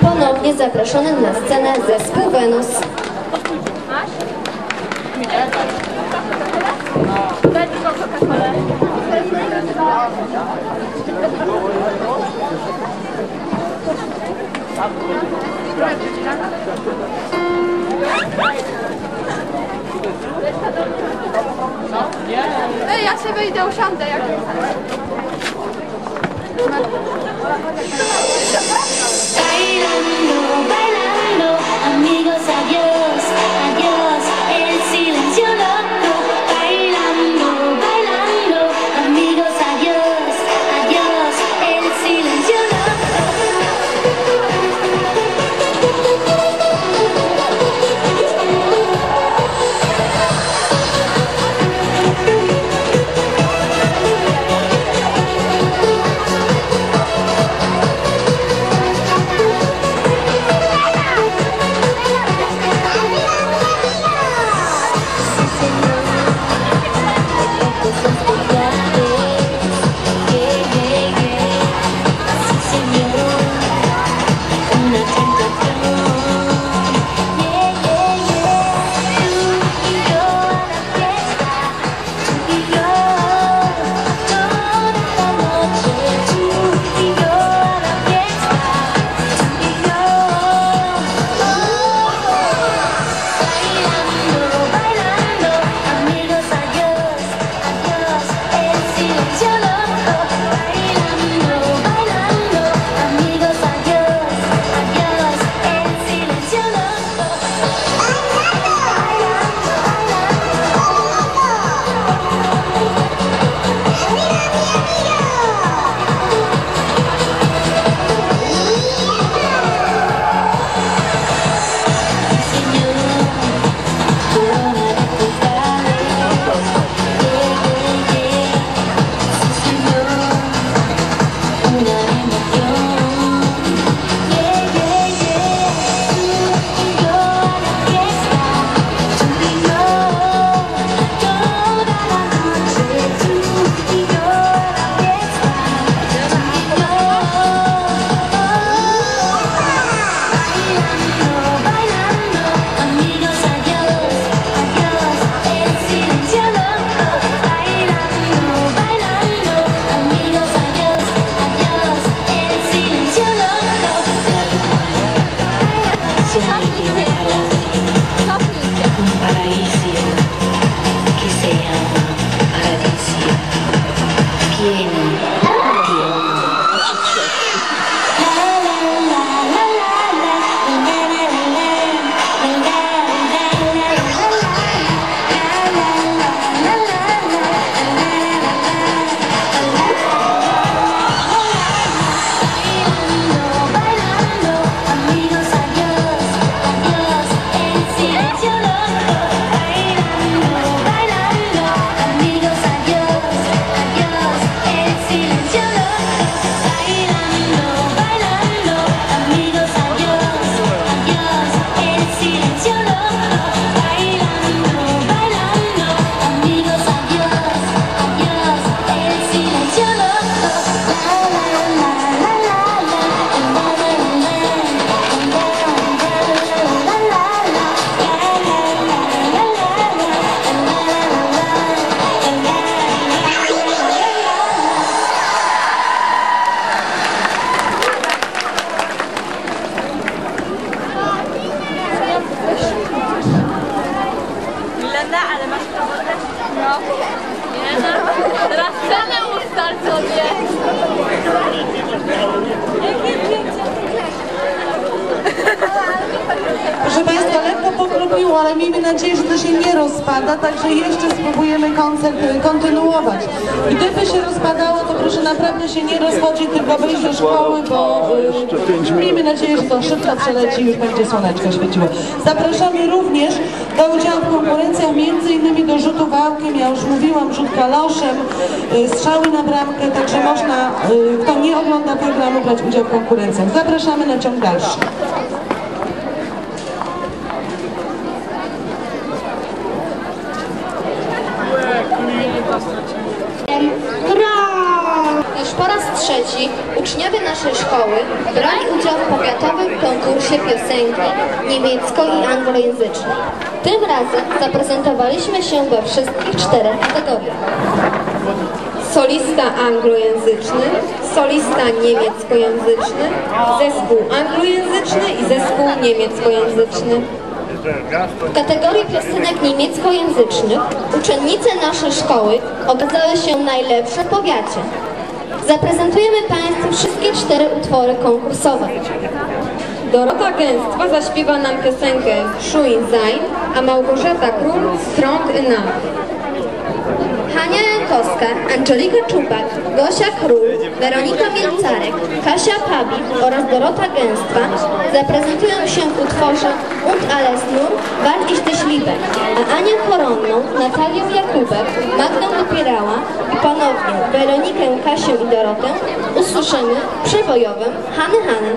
Ponownie zaproszony na scenę zespół Wenus. Ej, ja sobie idę usiądę. Jak... Bailando, bailando, amigos, adiós, Ale masz robotę? No. Nie no. Teraz cenę ustal sobie. Proszę Państwa, lekko pokropiło, ale miejmy nadzieję, że to się nie rozpada, także jeszcze spróbujemy koncert y, kontynuować. Gdyby się rozpadało, to proszę naprawdę się nie rozchodzić, tylko wyjść do szkoły, bo y, miejmy nadzieję, że to szybko przeleci i już będzie słoneczko świeciło. Zapraszamy również do udziału w konkurencjach, między innymi do rzutu wałkiem, ja już mówiłam, rzut kaloszem, y, strzały na bramkę, także można, y, kto nie ogląda programu, brać udział w konkurencjach. Zapraszamy na ciąg dalszy. Gra! Już po raz trzeci uczniowie naszej szkoły brali udział w powiatowym konkursie piosenki niemiecko- i anglojęzycznej. Tym razem zaprezentowaliśmy się we wszystkich czterech kategoriach. solista anglojęzyczny, solista niemieckojęzyczny, zespół anglojęzyczny i zespół niemieckojęzyczny. W kategorii piosenek niemieckojęzycznych uczennice naszej szkoły okazały się najlepsze w powiacie. Zaprezentujemy Państwu wszystkie cztery utwory konkursowe. Dorota Gęstwa zaśpiewa nam piosenkę Schuin Sein, a Małgorzata Król Strong Enough. Hania Jankowska, Angelika Czubak, Gosia Król, Weronika Mielcarek, Kasia Pabik oraz Dorota Gęstwa zaprezentują się w utworze Und alles nur, wann ich a Anię Koronną, Natalią Jakubek, Magdą Dopierała i ponownie Weronikę, Kasię i Dorotę usłyszymy w przebojowym Hany Hany.